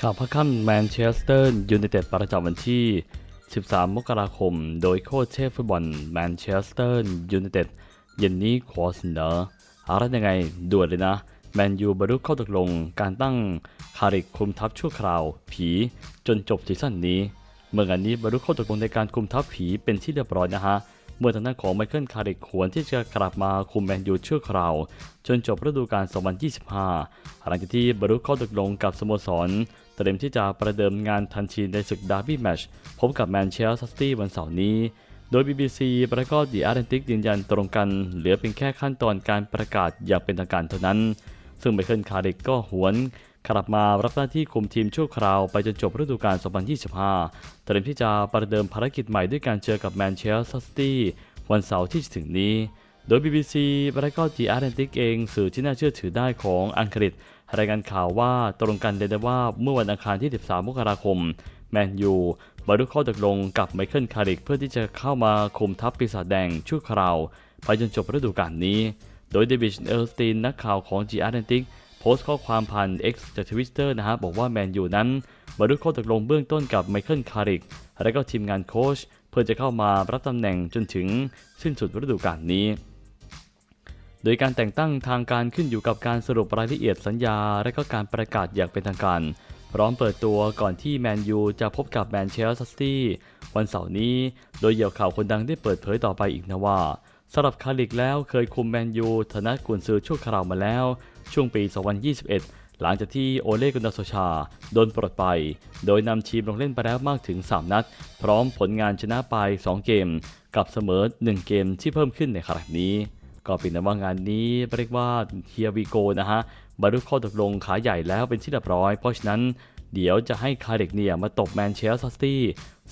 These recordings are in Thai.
ข่าวพักค่ำแมนเชสเตอร์ยูไนเต็ดประจำวันที่ 13 มกราคม โดยโค้ชเชฟฟุตบอลแมนเชสเตอร์ยูไนเต็ดเย็นนี้ขอเสนออะไรยังไงด่วนเลยนะ แมนยูบรรลุข้อตกลงการตั้งคาริกคุมทัพชั่วคราว ผีจนจบซีซั่นนี้ เมื่องานนี้บรรลุข้อตกลงในการคุมทัพผีเป็นที่เรียบร้อยนะฮะเมื่อทางด้านของไมเคิลคาริกหวนที่จะกลับมาคุมแมนยูชั่วคราว จนจบฤดูกาล 2025 หลังจากที่บรรลุข้อตกลงกับสโมสร เตรียมที่จะประเดิมงานทันทีในศึกดาร์บี้แมชพบกับแมนเชสเตอร์ซิตี้วันเสาร์นี้ โดย BBC และก็ The Atlantic ยืนยันตรงกัน เหลือเพียงแค่ขั้นตอนการประกาศอย่างเป็นทางการเท่านั้น ซึ่งไมเคิลคาริกก็หวนกลับมารับหน้าที่คุมทีมชั่วคราวไปจนจบฤดูกาล 2025 เตรียมที่จะประเดิมภารกิจใหม่ด้วยการเจอกับแมนเชสเตอร์ซิตี้วันเสาร์ที่ถึงนี้ โดย BBC และก็ The Atlantic เองสื่อที่น่าเชื่อถือได้ของอังกฤษ รายงานข่าวว่าตรงกันเลยนะว่าเมื่อวันอังคารที่ 13 มกราคม แมนยูบรรลุข้อตกลงกับไมเคิลคาริกเพื่อที่จะเข้ามาคุมทัพปีศาจแดงชั่วคราวไปจนจบฤดูกาลนี้ โดยเดวิดเอลสตีนนักข่าวของ The Atlantic โพสต์ข้อความผ่าน X จากทวิตเตอร์นะฮะบอกว่าแมนยูนั้นบรรลุข้อตกลงเบื้องต้นกับไมเคิลคาริกและก็ทีมงานโค้ชเพื่อจะเข้ามารับตำแหน่งจนถึงสิ้นสุดฤดูกาลนี้ โดยการแต่งตั้งทางการขึ้นอยู่กับการสรุปรายละเอียดสัญญา และก็การประกาศอย่างเป็นทางการ พร้อมเปิดตัวก่อนที่แมนยูจะพบกับแมนเชสเตอร์ซิตี้วันเสาร์นี้ โดยเหยี่ยวข่าวคนดังได้เปิดเผยต่อไปอีกนะว่าสำหรับคาริกแล้วเคยคุมแมนยูฐานะกุนซือชั่วคราวมาแล้ว ช่วงปี 2021 หลังจากที่โอเล่กุนดาโซชา โดนปลดไป โดยนำทีมลงเล่นไปแล้วมากถึง 3 นัด พร้อมผลงานชนะไป 2 เกม กับเสมอ 1 เกมที่เพิ่มขึ้นในครั้งนี้ ก็เป็นนะว่างานนี้เรียกว่าเฮียวีโกนะฮะบรรลุข้อตกลงขาใหญ่แล้วเป็นที่เรียบร้อย เพราะฉะนั้นเดี๋ยวจะให้คาเด็กเนี่ยมาตบแมนเชสเตอร์ซิตี้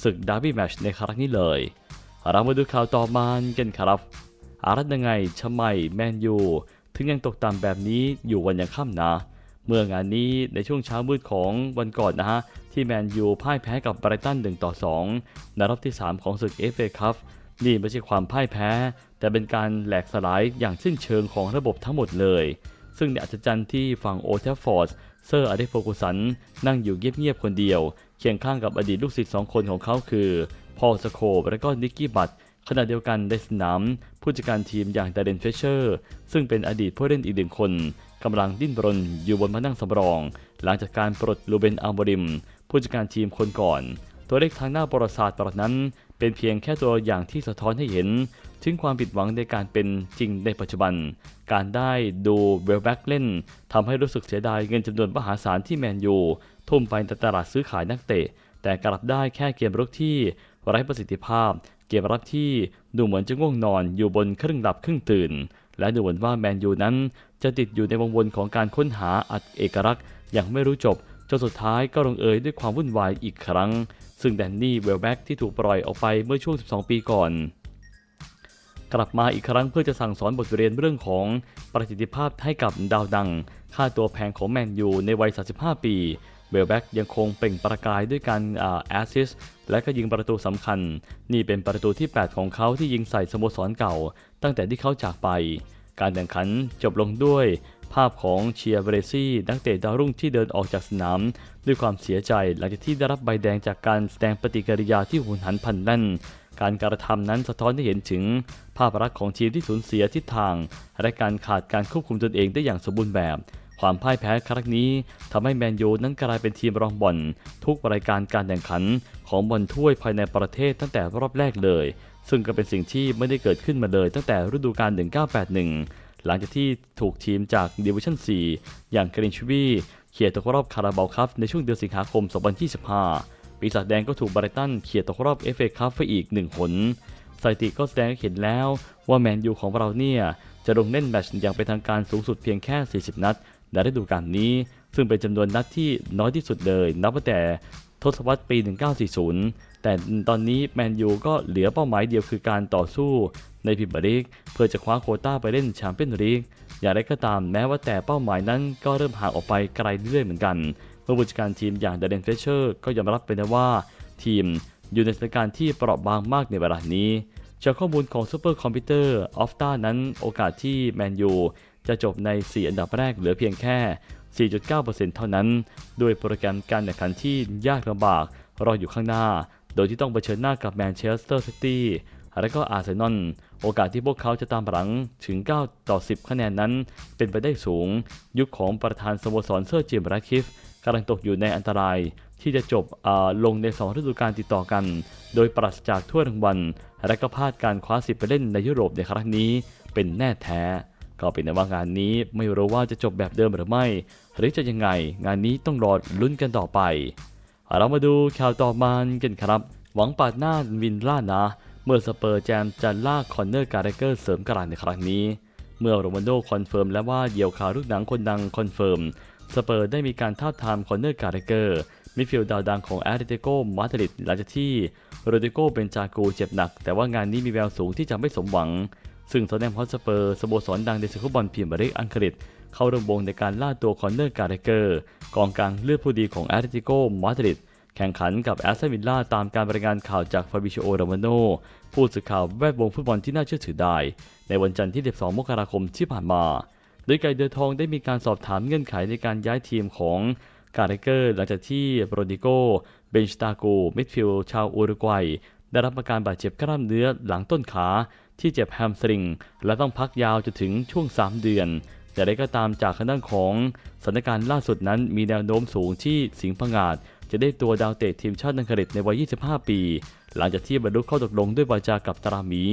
ศึกดาร์บี้แมชในครั้งนี้เลยเรามาดูข่าวต่อมากันครับ อารัตยังไงทำไมแมนยูถึงยังตกต่ำแบบนี้อยู่วันยังค่ำนะ เมื่องานนี้ในช่วงเช้ามืดของวันก่อนนะฮะ ที่แมนยูพ่ายแพ้กับไบรตัน1ต่อ2ในรอบที่ 3 ของศึก FA ครับ นี่ไม่ใช่ความพ่ายแพ้ แต่เป็นการแหลกสลายอย่างสิ้นเชิงของระบบทั้งหมดเลย ซึ่งในอัศจรรย์ที่ฝั่งโอเทฟฟอร์ดเซอร์อเดโฟกุสันนั่งอยู่เงียบๆคนเดียว เคียงข้างกับอดีตลูกศิษย์สองคนของเขาคือพอลสโคบและก็นิกกี้บัตขณะเดียวกันในสนามผู้จัดการทีมอย่างดาเรนเฟเชอร์ ซึ่งเป็นอดีตผู้เล่นอีกหนึ่งคนกำลังดิ้นรนอยู่บนมานั่งสำรอง หลังจากการปลดลูเบนอัลบริม ผู้จัดการทีมคนก่อน ตัวเลขทางหน้าประวัติศาสตร์ตอนนั้น เป็นเพียงแค่ตัวอย่างที่สะท้อนให้เห็น ถึงความผิดหวังในการเป็นจริงในปัจจุบัน การได้ดูเวลแบ็กเล่นทำให้รู้สึกเสียดายเงินจำนวนมหาศาลที่แมนยูทุ่มไปในตลาดซื้อขายนักเตะ แต่กลับได้แค่เกมรุกที่ไร้ประสิทธิภาพ เกมรับที่ดูเหมือนจะง่วงนอนอยู่บนครึ่งหลับครึ่งตื่น และดูเหมือนว่าแมนยูนั้นจะติดอยู่ในวงวนของการค้นหาอัตเอกลักษณ์อย่างไม่รู้จบจนสุดท้ายก็ลงเอยด้วยความวุ่นวายอีกครั้ง ซึ่งแดนนี่เวลแบ็กที่ถูกปล่อยออกไปเมื่อช่วง 12 ปีก่อน กลับมาอีกครั้งเพื่อจะสั่งสอนบทเรียนเรื่องของประสิทธิภาพให้กับดาวดัง ค่าตัวแพงของแมนยูในวัย 35 ปีเวลแบ็กยังคงเปล่งประกายด้วยการแอสซิสและก็ยิงประตูสำคัญ นี่เป็นประตูที่ 8 ของเขาที่ยิงใส่สโมสรเก่า ตั้งแต่ที่เขาจากไป การแข่งขันจบลงด้วย ภาพของเชียร์เบรซี่นักเตะดาวรุ่งที่เดินออกจากสนาม ด้วยความเสียใจหลังจากที่ได้รับใบแดงจากการแสดงปฏิกิริยาที่หุนหันพลันแล่น การกระทำนั้นสะท้อนให้เห็นถึง ภาพลักษณ์ของทีมที่สูญเสียทิศทาง และการขาดการควบคุมตนเองได้อย่างสมบูรณ์แบบ ความพ่ายแพ้ครั้งนี้ทำให้แมนยูนั้นกลายเป็นทีมรองบอลทุกรายการการแข่งขัน ของบอลถ้วยภายในประเทศตั้งแต่รอบแรกเลย ซึ่งก็เป็นสิ่งที่ไม่ได้เกิดขึ้นมาเลยตั้งแต่ฤดูกาล1981 หลังจากที่ถูกทีมจากดิวิชั่น 4 อย่างกรีนชูบีเขี่ยตกรอบคาราบาลคัพในช่วงเดือนสิงหาคม 2025 ปีศาจแดงก็ถูกบริตันเขี่ยตกรอบเอฟเอคัพไปอีกหนึ่งหนสถิติก็แสดงให้เห็นแล้วว่าแมนยูของเราเนี่ยจะลงเล่นแมตช์อย่างเป็นทางการสูงสุดเพียงแค่ 40 นัดในฤดูกาลนี้ ซึ่งเป็นจำนวนนัดที่น้อยที่สุดเลย นับตั้งแต่ทศวรรษปี 1940 แต่ตอนนี้แมนยูก็เหลือเป้าหมายเดียวคือการต่อสู้ในพรีเมียร์ลีกเพื่อจะคว้าโคต้าไปเล่นแชมเปี้ยนลีก อย่างไรก็ตามแม้ว่าแต่เป้าหมายนั้นก็เริ่มห่างออกไปไกลเรื่อยเหมือนกันเมื่อผู้จัดการทีมอย่างเดนเฟเชอร์ก็ยอมรับไปนะว่าทีมอยู่ในสถานการณ์ที่เปราะบางมากในเวลานี้ จากข้อมูลของซูเปอร์คอมพิวเตอร์ออฟตานั้นโอกาสที่แมนยูจะจบใน 4 อันดับแรกเหลือเพียงแค่ 4.9%เท่านั้น ด้วยโปรแกรมการแข่งขันที่ยากลำบากรออยู่ข้างหน้า โดยที่ต้องเผชิญหน้ากับแมนเชสเตอร์ซิตี้และก็อาร์เซนอล โอกาสที่พวกเขาจะตามหลังถึง 9 ต่อ 10 คะแนนนั้น เป็นไปได้สูง ยุคของประธานสโมสรเซอร์จิมราคิฟกำลังตกอยู่ในอันตราย ที่จะจบลงใน 2 ฤดูกาลติดต่อกัน โดยปราศจากถ้วยรางวัลและก็พลาดการคว้าสิทธิ์ไปเล่นในยุโรปในครั้งนี้เป็นแน่แท้ ก็เป็นในว่างานนี้ไม่รู้ว่าจะจบแบบเดิมหรือไม่ หรือจะยังไง งานนี้ต้องรอลุ้นกันต่อไป เรามาดูข่าวต่อมากันครับ หวังปาดหน้าวินล่านะ เมื่อสเปอร์แจมจะลากคอนเนอร์การ์เกอร์เสริมกระดานในครั้งนี้ เมื่อโรมาโดคอนเฟิร์มแล้วว่าเหยี่ยวข่าวลูกหนังคนดังคอนเฟิร์มสเปอร์ได้มีการท้าทามคอนเนอร์การ์เกอร์มิดฟิลด์ดาวดังของแอตเลติโกมาดริดหลังจากที่โรดิโกเบนจากูเจ็บหนัก แต่ว่างานนี้มีแววสูงที่จะไม่สมหวัง ซึ่งโทแนมฮอตสเปอร์สโมสรดังในศึกฟุตบอลพรีเมียร์ลีกอังกฤษ เข้าร่วมวงในการล่าตัวคอนเนอร์การ์เกอร์ กองกลางเลือดผู้ดีของแอตเลติโกมาดริดแข่งขันกับแอสตันวิลล่าตามการรายงานข่าวจากฟาบิชโอโรมาโนผู้สื่อข่าวแวดวงฟุตบอลที่น่าเชื่อถือได้ ในวันจันทร์ที่ 12 มกราคมที่ผ่านมา โดยไกเดอทองได้มีการสอบถามเงื่อนไขในการย้ายทีมของการ์เกอร์หลังจากที่โรดิโก เบนชตาโกมิดฟิลด์ชาวอุรุกวัย ได้รับอาการบาดเจ็บกล้ามเนื้อหลังต้นขาที่เจ็บแฮมสตริง และต้องพักยาวจนถึงช่วง 3 เดือนแต่ได้ก็ตามจากทางด้านของสถานการณ์ล่าสุดนั้นมีแนวโน้มสูงที่สิงห์พงาดจะได้ตัวดาวเตะทีมชาติอังกฤษในวัย 25 ปี หลังจากที่บรรลุข้อตกลงด้วยวาจากับตราหมี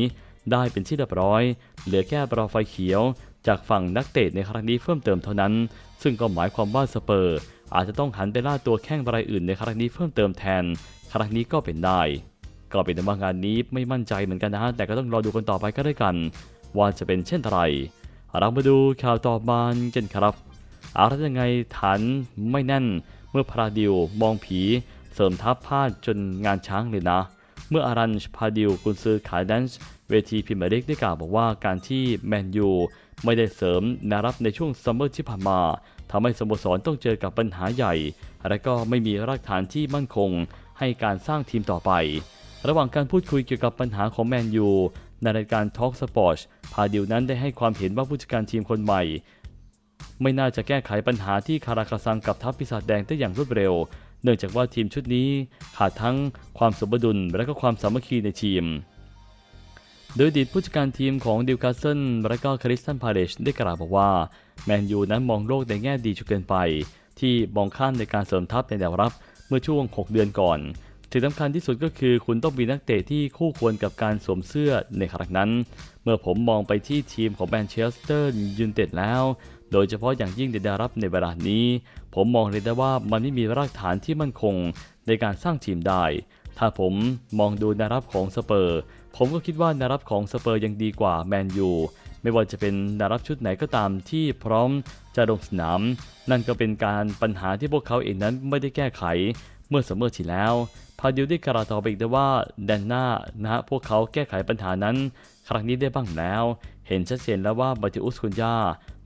ได้เป็นที่เรียบร้อย เหลือแค่รอไฟเขียว จากฝั่งนักเตะในครั้งนี้เพิ่มเติมเท่านั้น ซึ่งก็หมายความว่าสเปอร์ อาจจะต้องหันไปล่าตัวแข้งรายอื่นในครั้งนี้เพิ่มเติมแทน ครั้งนี้ก็เป็นได้ ก็เป็นว่างานนี้ไม่มั่นใจเหมือนกันนะฮะแต่ก็ต้องรอดูกันต่อไปก็ได้กัน ว่าจะเป็นเช่นไรเรามาดูข่าวต่อมากันครับอะไรยังไงฐานไม่แน่น เมื่อพราดิวมองผีเสริมทัพพลาดจนงานช้างเลยนะ เมื่ออารันพาดิวกุนซือขายแดนซ์เวทีพรีเมียร์ลีกได้กล่าวบอกว่าการที่แมนยูไม่ได้เสริมนารับในช่วงซัมเมอร์ที่ผ่านมาทำให้สโมสรต้องเจอกับปัญหาใหญ่ และก็ไม่มีรากฐานที่มั่นคงให้การสร้างทีมต่อไป ระหว่างการพูดคุยเกี่ยวกับปัญหาของแมนยูในรายการ Talk Sport พาดิวนั้นได้ให้ความเห็นว่าผู้จัดการทีมคนใหม่ ไม่น่าจะแก้ไขปัญหาที่คาราคาซังกับทัพปีศาจแดงได้อย่างรวดเร็ว เนื่องจากว่าทีมชุดนี้ขาดทั้งความสมดุลและก็ความสามัคคีในทีม โดยดีตผู้จัดการทีมของดิวคาสเซิลและก็คริสตันพาเลชได้กล่าวบอกว่าแมนยูนั้นมองโลกในแง่ดีจนเกินไป ที่มองข้ามในการเสริมทัพในแนวรับเมื่อช่วง 6 เดือนก่อน ที่งสำคัญที่สุดก็คือคุณต้องมีนักเตะที่คู่ควรกับการสวมเสื้อในครั้งนั้น เมื่อผมมองไปที่ทีมของแมนเชสเตอร์ยูไนเต็ดแล้ว โดยเฉพาะอย่างยิ่งในแนวรับในเวลานี้ ผมมองเลยได้ว่ามันไม่มีรากฐานที่มั่นคงในการสร้างทีมได้ ถ้าผมมองดูนวรับของสเปอร์ ผมก็คิดว่านวรับของสเปอร์ยังดีกว่าแมนยูไม่ว่าจะเป็นแนวรับชุดไหนก็ตามที่พร้อมจะลงสนาม นั่นก็เป็นการปัญหาที่พวกเขาเองนั้นไม่ได้แก้ไข เมื่อสมมอที่แล้ว พาดิวได้กล่าวต่อไปอีกด้วยว่าแดนหน้านะฮะพวกเขาแก้ไขปัญหานั้น ครั้งนี้ได้บ้างแล้ว เห็นชัดเจนแล้วว่าบาติอุสคุนยา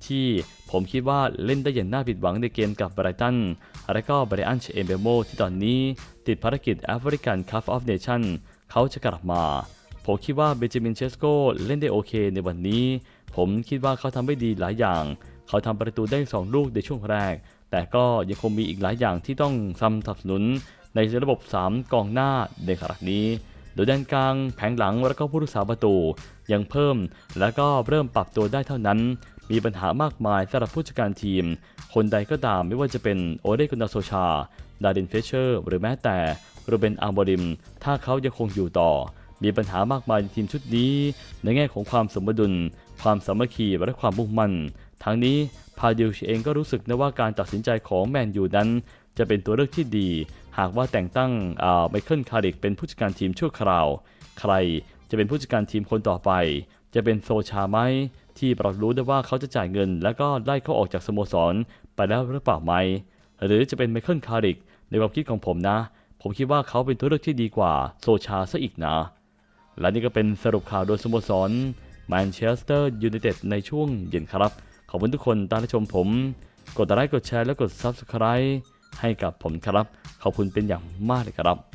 ที่ผมคิดว่าเล่นได้อย่างน่าผิดหวังในเกมกับไบรตัน และก็ไบรอันเชเอมเบโมที่ตอนนี้ ติดภารกิจแอฟริกันคัพออฟเนชั่นเขาจะกลับมา ผมคิดว่าเบนจามินเชสโกเล่นได้โอเคในวันนี้ ผมคิดว่าเขาทำได้ดีหลายอย่าง เขาทำประตูได้ 2 ลูกในช่วงแรก แต่ก็ยังคงมีอีกหลายอย่างที่ต้องสนับสนุนในระบบ 3 กองหน้าในขณะนี้ โดยด้านกลางแผงหลังและก็ผู้รักษาประตูยังเพิ่ม และก็เริ่มปรับตัวได้เท่านั้น มีปัญหามากมายสำหรับผู้จัดการทีม คนใดก็ตามไม่ว่าจะเป็นโอเดกุนาโซชา ดารินเฟเชอร์ หรือแม้แต่โรเบนอาร์บอริม ถ้าเขายังคงอยู่ต่อ มีปัญหามากมายในทีมชุดนี้ ในแง่ของความสมดุล ความสามัคคีและความมุ่งมั่น ทั้งนี้พาดิลชเองก็รู้สึกนะว่าการตัดสินใจของแมนยูนั้น จะเป็นตัวเลือกที่ดี หากว่าแต่งตั้งไมเคิลคาริกเป็นผู้จัดการทีมชั่วคราว ใครจะเป็นผู้จัดการทีมคนต่อไป จะเป็นโซชาไหมที่เรารู้ได้ว่าเขาจะจ่ายเงิน แล้วก็ไล่เขาออกจากสโมสรไปแล้วหรือเปล่าไหม หรือจะเป็นไมเคิลคาริกในความคิดของผมนะ ผมคิดว่าเขาเป็นตัวเลือกที่ดีกว่าโซชาซะอีกนะ และนี่ก็เป็นสรุปข่าวโดยสโมสรแมนเชสเตอร์ยูไนเต็ดในช่วงเย็นครับ อบคุณทุกคนตามที่ชมผม กดไลค์กดแชร์และกด Subscribe ให้กับผมครับ ขอบคุณเป็นอย่างมากเลยครับ